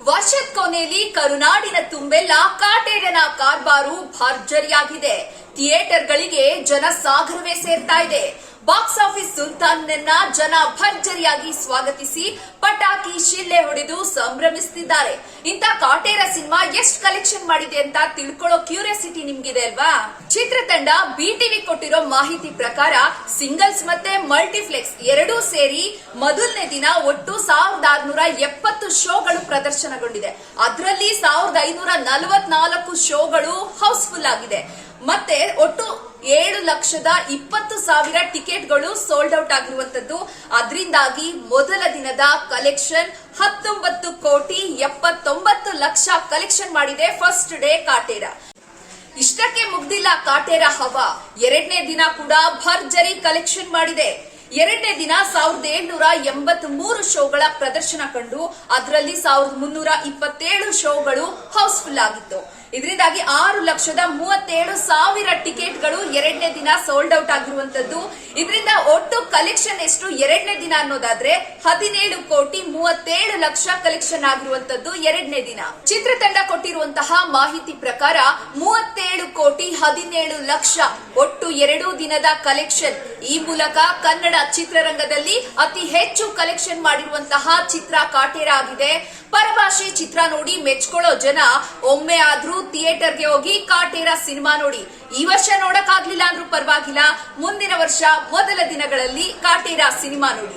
ವರ್ಷದ ಕೊನೆಯಲ್ಲಿ ಕರುನಾಡಿನ ತುಂಬೆಲ್ಲ ಕಾಟೇರನ ಕಾರ್ಬಾರು ಭರ್ಜರಿಯಾಗಿದೆ. ಥಿಯೇಟರ್ಗಳಿಗೆ ಜನ ಸಾಗರವೇ ಸೇರ್ತಾ ಇದೆ. ಬಾಕ್ಸ್ ಆಫೀಸ್ ಸುಲ್ತಾನ್ನನ್ನ ಜನ ಭರ್ಜರಿಯಾಗಿ ಸ್ವಾಗತಿಸಿ ಪಟಾಕಿ ಶಿಲ್ಲೆ ಹೊಡೆದು ಸಂಭ್ರಮಿಸುತ್ತಿದ್ದಾರೆ ಇಂತ ಕಾಟೇರ ಸಿನಿಮಾ ಎಷ್ಟು ಕಲೆಕ್ಷನ್ ಮಾಡಿದೆ ಅಂತ ತಿಳ್ಕೊಳ್ಳೋ ಕ್ಯೂರಿಯಾಸಿಟಿ ನಿಮ್ಗಿದೆ ಅಲ್ವಾ? ಚಿತ್ರತಂಡ ಬಿಟಿವಿ ಕೊಟ್ಟಿರೋ ಮಾಹಿತಿ ಪ್ರಕಾರ ಸಿಂಗಲ್ಸ್ ಮತ್ತೆ ಮಲ್ಟಿಪ್ಲೆಕ್ಸ್ ಎರಡೂ ಸೇರಿ ಮೊದಲನೇ ದಿನ ಒಟ್ಟು ಸಾವಿರದ ಆರ್ನೂರ ಎಪ್ಪತ್ತು ಶೋಗಳು ಪ್ರದರ್ಶನಗೊಂಡಿದೆ. ಅದರಲ್ಲಿ ಸಾವಿರದ ನಲವತ್ನಾಲ್ಕು ಶೋಗಳು ಹೌಸ್ಫುಲ್ ಆಗಿದೆ. ಮತ್ತೆ ಒಟ್ಟು ಏಳು ಲಕ್ಷದ ಇಪ್ಪತ್ತು ಸಾವಿರ ಟಿಕೆಟ್ಗಳು ಸೋಲ್ಡ್ ಔಟ್ ಆಗಿರುವಂತದ್ದು ಅದರಿಂದಾಗಿ ಮೊದಲ ದಿನದ ಕಲೆಕ್ಷನ್ ಹತ್ತೊಂಬತ್ತು ಕೋಟಿ ಎಪ್ಪತ್ತೊಂಬತ್ತು ಲಕ್ಷ ಕಲೆಕ್ಷನ್ ಮಾಡಿದೆ ಫಸ್ಟ್ ಡೇ ಕಾಟೇರ. ಇಷ್ಟಕ್ಕೆ ಮುಗ್ದಿಲ್ಲ ಕಾಟೇರ ಹವಾ. ಎರಡನೇ ದಿನ ಕೂಡ ಭರ್ಜರಿ ಕಲೆಕ್ಷನ್ ಮಾಡಿದೆ. ಎರಡನೇ ದಿನ ಸಾವಿರದ ಏಳ್ನೂರ ಎಂಬತ್ ಮೂರು ಶೋಗಳ ಪ್ರದರ್ಶನ ಕಂಡು ಅದರಲ್ಲಿ ಸಾವಿರದ ಮುನ್ನೂರ ಇಪ್ಪತ್ತೇಳು ಶೋಗಳು ಹೌಸ್ಫುಲ್ ಆಗಿತ್ತು. ಇದರಿಂದಾಗಿ ಆರು ಲಕ್ಷದ ಮೂವತ್ತೇಳು ಸಾವಿರ ಟಿಕೆಟ್ಗಳು ಎರಡನೇ ದಿನ ಸೋಲ್ಡ್ ಔಟ್ ಆಗಿರುವಂತದ್ದು ಇದರಿಂದ ಒಟ್ಟು ಕಲೆಕ್ಷನ್ ಎಷ್ಟು ಎರಡನೇ ದಿನ ಅನ್ನೋದಾದ್ರೆ ಹದಿನೇಳು ಕೋಟಿ ಮೂವತ್ತೇಳು ಲಕ್ಷ ಕಲೆಕ್ಷನ್ ಆಗಿರುವಂತದ್ದು ಎರಡನೇ ದಿನ. ಚಿತ್ರತಂಡ ಕೊಟ್ಟಿರುವಂತಹ ಮಾಹಿತಿ ಪ್ರಕಾರ ಮೂವತ್ತೇಳು ಕೋಟಿ ಹದಿನೇಳು ಲಕ್ಷ ಒಟ್ಟು ಎರಡು ದಿನದ ಕಲೆಕ್ಷನ್ ಈ ಮೂಲಕ ಕನ್ನಡ ಚಿತ್ರರಂಗದಲ್ಲಿ ಅತಿ ಹೆಚ್ಚು ಕಲೆಕ್ಷನ್ ಮಾಡಿರುವಂತಹ ಚಿತ್ರ ಕಾಟೇರ ಆಗಿದೆ. ಪರಭಾಷೆ ಚಿತ್ರ ನೋಡಿ ಮೆಚ್ಕೊಳ್ಳೋ ಜನ ಒಮ್ಮೆ ಆದ್ರೂ ಥಿಯೇಟರ್ಗೆ ಹೋಗಿ ಕಾಟೇರ ಸಿನಿಮಾ ನೋಡಿ. ಈ ವರ್ಷ ನೋಡಕ್ ಆಗ್ಲಿಲ್ಲ ಅಂದ್ರೂ ಪರವಾಗಿಲ್ಲ. ಮುಂದಿನ ವರ್ಷ ಮೊದಲ ದಿನಗಳಲ್ಲಿ ಕಾಟೇರ ಸಿನಿಮಾ ನೋಡಿ.